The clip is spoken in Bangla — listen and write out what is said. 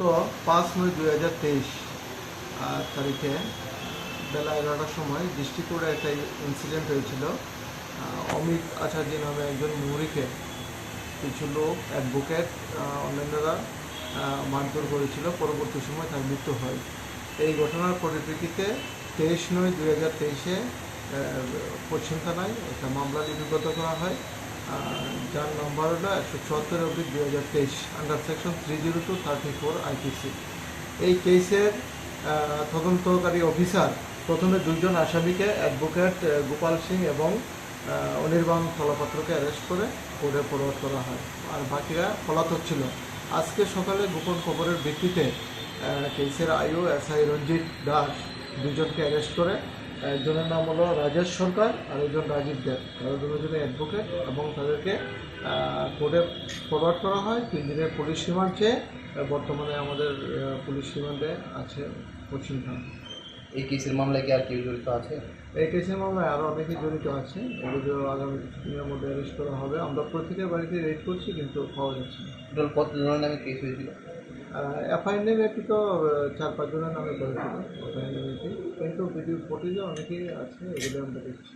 গত পাঁচ নয় দুই হাজার তেইশ তারিখে বেলা এগারোটার সময় রোডে একটা ইনসিডেন্ট হয়েছিল। অমিত আচার্য নামে একজন মুহুরিকে কিছু লোক অ্যাডভোকেট অন্যান্যরা মারধর করেছিল। পরবর্তী সময় তার মৃত্যু হয়। এই ঘটনার পরিপ্রেক্ষিতে তেইশ নয় দুই হাজার তেইশে পশ্চিম থানায় একটা মামলা লিপিবদ্ধ করা হয়। যার নম্বর হলো একশো চুয়াত্তর অব্দি দুই হাজার তেইশ under section three zero two thirty four IPC এই কেসের তদন্তকারী অফিসার প্রথমে দুইজন আসামিকে অ্যাডভোকেট গোপাল সিং এবং অনির্বাণ থলাপাত্রকে অ্যারেস্ট করে কোর্টে ফরওয়ার্ড করা হয়। আর বাকিরা পলাতক ছিল। আজকে সকালে গোপন খবরের ভিত্তিতে কেসের আইও এসআই রঞ্জিত দাস দুজনকে অ্যারেস্ট করে একজনের নাম হলো রাজেশ সরকার আর একজন রাজীব দেব। তারা দুজনে অ্যাডভোকেট এবং তাদেরকে কোর্টে ফরওয়ার্ড করা হয়। তিন দিনের পুলিশ রিমান্ড চেয়ে বর্তমানে আমাদের পুলিশ রিমান্ডে আছে পশ্চিম থানা। এই কেসের মামলায় কি আর কেউ জড়িত আছে? এই কেসের মামলায় আরও অনেকে জড়িত আছে। এগুলো আগামী কিছুদিনের মধ্যে অ্যারেস্ট করা হবে। আমরা প্রত্যেকের বাড়িতে রেড করছি কিন্তু পাওয়া যাচ্ছে না। টোটাল কতজনের নামে কেস হয়েছিল? এফআইএনের একটি তো চার পাঁচজনের নামে করেছিল। এফআইএনের কিন্তু ভিডিও ফুটেজে অনেকেই আছে এগুলো আমরা দেখছি।